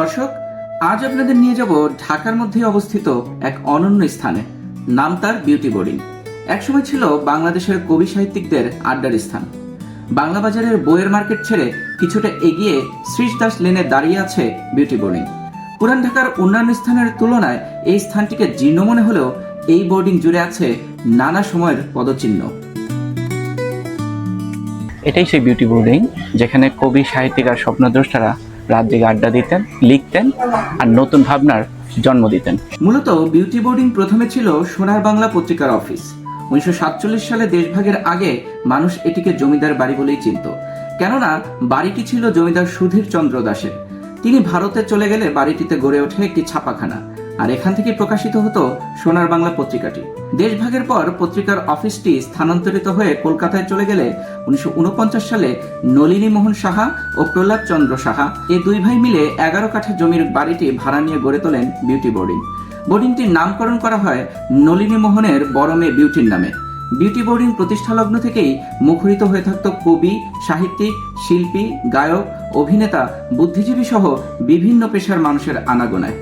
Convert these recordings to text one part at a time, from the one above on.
দর্শক, আজ আপনাদের নিয়ে যাব ঢাকার মধ্যে অবস্থিত এক অনন্য স্থানে। নাম তার বিউটি বোর্ডিং একসময় ছিল বাংলাদেশের কবি সাহিত্যিকদের আড্ডার স্থান। বাংলা বাজারের বইয়ের মার্কেট ছেড়ে কিছুটা এগিয়ে শ্রীশ দাস লেনে দাঁড়িয়ে আছে বিউটি বোর্ডিং পুরান ঢাকার অন্যান্য স্থানের তুলনায় এই স্থানটিকে জীর্ণ মনে হলেও এই বোর্ডিং জুড়ে আছে নানা সময়ের পদচিহ্ন। এটাই সেই বিউটি বোর্ডিং যেখানে কবি, সাহিত্যিক আর স্বপ্নদ্রষ্টারা রাত জেগে আড্ডা দিতেন, লিখতেন আর নতুন ভাবনার জন্ম দিতেন। মূলত বিউটি বোর্ডিং প্রথমে ছিল সোনার বাংলা পত্রিকার অফিস উনিশশো সাতচল্লিশ সালে দেশভাগের আগে মানুষ এটিকে জমিদার বাড়ি বলেই চিনত। কেননা বাড়িটি ছিল জমিদার সুধীর চন্দ্র দাসের? তিনি ভারতে চলে গেলে বাড়িটিতে গড়ে ওঠে একটি ছাপাখানা। আর এখান থেকে প্রকাশিত হতো সোনার বাংলা পত্রিকাটি। দেশভাগের পর পত্রিকার অফিসটি স্থানান্তরিত হয়ে কলকাতায় চলে গেলে উনিশশো উনপঞ্চাশ সালে নলিনী মোহন সাহা ও প্রহ্লাদ চন্দ্র সাহা এই দুই ভাই মিলে এগারো কাঠা জমির বাড়িটি ভাড়া নিয়ে গড়ে তোলেন বিউটি বোর্ডিং। বোর্ডিংটির নামকরণ করা হয় নলিনী মোহনের বড় মেয়ে বিউটির নামে। বিউটি বোর্ডিং প্রতিষ্ঠা লগ্ন থেকেই মুখরিত হয়ে থাকত কবি, সাহিত্যিক, শিল্পী, গায়ক, অভিনেতা বুদ্ধিজীবী সহ বিভিন্ন পেশার মানুষের আনাগোনায়।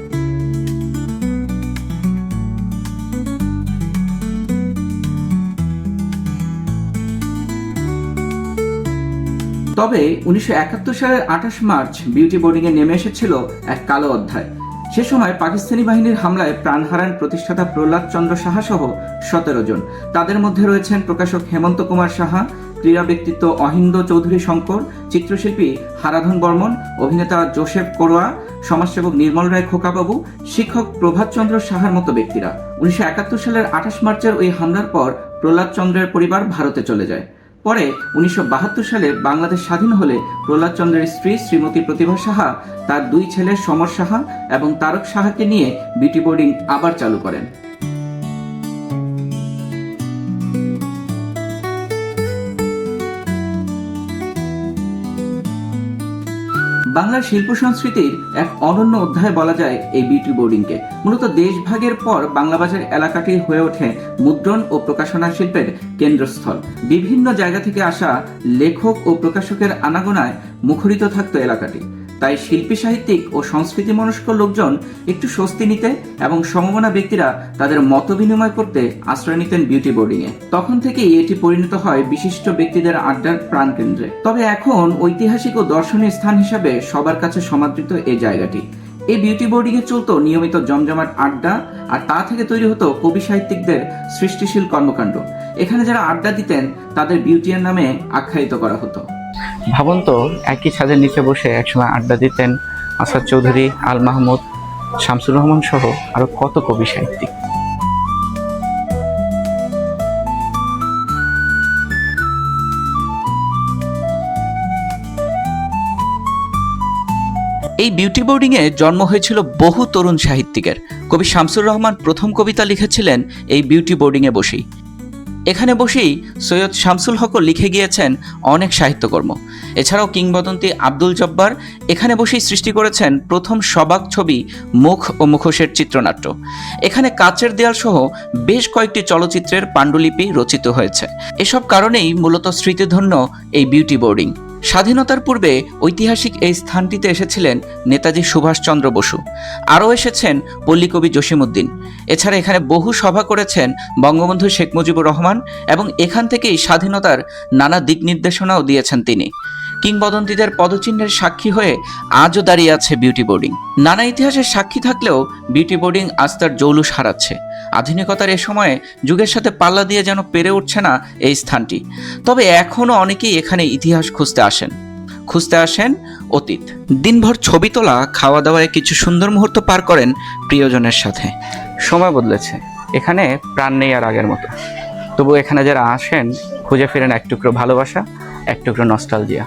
তবে উনিশশো একাত্তর সালের আঠাশ মার্চ বিউটি বোর্ডিংয়ে নেমে এসেছিল এক কালো অধ্যায়। সে সময় পাকিস্তানি বাহিনীর হামলায় প্রাণ হারান প্রতিষ্ঠাতা প্রহ্লাদ চন্দ্র সাহা সহ সতেরো জন। তাদের মধ্যে রয়েছেন প্রকাশক হেমন্ত কুমার সাহা, ক্রীড়া ব্যক্তিত্ব অহিন্দ চৌধুরী শঙ্কর, চিত্রশিল্পী হারাধন বর্মন, অভিনেতা জোসেফ করোয়া, সমাজসেবক নির্মল রায় খোকাবাবু, শিক্ষক প্রভাত চন্দ্র সাহার মতো ব্যক্তিরা। উনিশশো একাত্তর সালের আঠাশ মার্চের ওই হামলার পর প্রহ্লাদ চন্দ্রের পরিবার ভারতে চলে যায়। পরে উনিশশো বাহাত্তর সালে বাংলাদেশ স্বাধীন হলে প্রহ্লাদ চন্দ্রের স্ত্রী শ্রীমতী প্রতিভা সাহা তার দুই ছেলে সমর সাহা এবং তারক সাহাকে নিয়ে বিটি বোর্ডিং আবার চালু করেন। বাংলার শিল্প সংস্কৃতির এক অনন্য অধ্যায় বলা যায় এই বিউটি বোর্ডিংকে মূলত দেশভাগের পর বাংলাবাজার এলাকাটি হয়ে ওঠে মুদ্রণ ও প্রকাশনা শিল্পের কেন্দ্রস্থল। বিভিন্ন জায়গা থেকে আসা লেখক ও প্রকাশকের আনাগোনায় মুখরিত থাকতো এলাকাটি। তাই শিল্পী, সাহিত্যিক ও সংস্কৃতি মনস্ক লোকজন একটু স্বস্তি নিতে এবং সমমনা ব্যক্তিরা তাদের মত বিনিময় করতে আশ্রয় নিতেন বিউটি বোর্ডিং এ। তখন থেকেই এটি পরিণত হয় বিশিষ্ট ব্যক্তিদের আড্ডার প্রাণকেন্দ্রে তবে এখন ঐতিহাসিক ও দর্শনীয় স্থান হিসাবে সবার কাছে সমাদৃত এই জায়গাটি। এই বিউটি বোর্ডিং এ চলতো নিয়মিত জমজমাট আড্ডা আর তা থেকে তৈরি হতো কবি সাহিত্যিকদের সৃষ্টিশীল কর্মকাণ্ড। এখানে যারা আড্ডা দিতেন, তাদের বিউটিয়ার নামে আখ্যায়িত করা হতো। ভাবুন তো, একই ছাদের নিচে বসে একসময় আড্ডা দিতেন আসাদ চৌধুরী, আল মাহমুদ, শামসুর রহমান সহ আরও কত কবি সাহিত্যিক। এই বিউটি বোর্ডিংয়ে জন্ম হয়েছিল বহু তরুণ সাহিত্যিকের। কবি শামসুর রহমান প্রথম কবিতা লিখেছিলেন এই বিউটি বোর্ডিংয়ে বসেই। এখানে বসেই সৈয়দ শামসুল হকও লিখে গিয়েছেন অনেক সাহিত্যকর্ম। এছাড়াও কিংবদন্তি আব্দুল জব্বার এখানে বসেই সৃষ্টি করেছেন প্রথম সবাক ছবি মুখ ও মুখোশের চিত্রনাট্য। এখানে কাচের দেয়াল সহ বেশ কয়েকটি চলচ্চিত্রের পাণ্ডুলিপি রচিত হয়েছে। এসব কারণেই মূলত স্মৃতিধন্য এই বিউটি বোর্ডিং। স্বাধীনতার পূর্বে ঐতিহাসিক এই স্থানটিতে এসেছিলেন নেতাজি সুভাষচন্দ্র বসু। আরও এসেছেন পল্লীকবি জসিমউদ্দিন। এছাড়া এখানে বহু সভা করেছেন বঙ্গবন্ধু শেখ মুজিবুর রহমান এবং এখান থেকেই স্বাধীনতার নানা দিক নির্দেশনাও দিয়েছেন তিনি। কিংবদন্তিদের পদচিহ্নের সাক্ষী হয়ে আজও দাঁড়িয়ে আছে বিউটি বোর্ডিং। নানা ইতিহাসের সাক্ষী থাকলেও বিউটি বোর্ডিং আজ তার জৌলুস হারাচ্ছে। আধুনিকতার এ সময়ে যুগের সাথে পাল্লা দিয়ে যেন পেরে উঠছে না এই স্থানটি। তবে এখনও অনেকেই এখানে ইতিহাস খুঁজতে আসেন, খুঁজতে আসেন অতীত। দিনভর ছবি তোলা খাওয়া দাওয়ায় কিছু সুন্দর মুহূর্ত পার করেন প্রিয়জনের সাথে। সময় বদলেছে। এখানে প্রাণ নেই আর আগের মতো। তবু এখানে যারা আসেন, খুঁজে ফিরেন এক টুকরো ভালোবাসা, এক টুকরো নস্টালজিয়া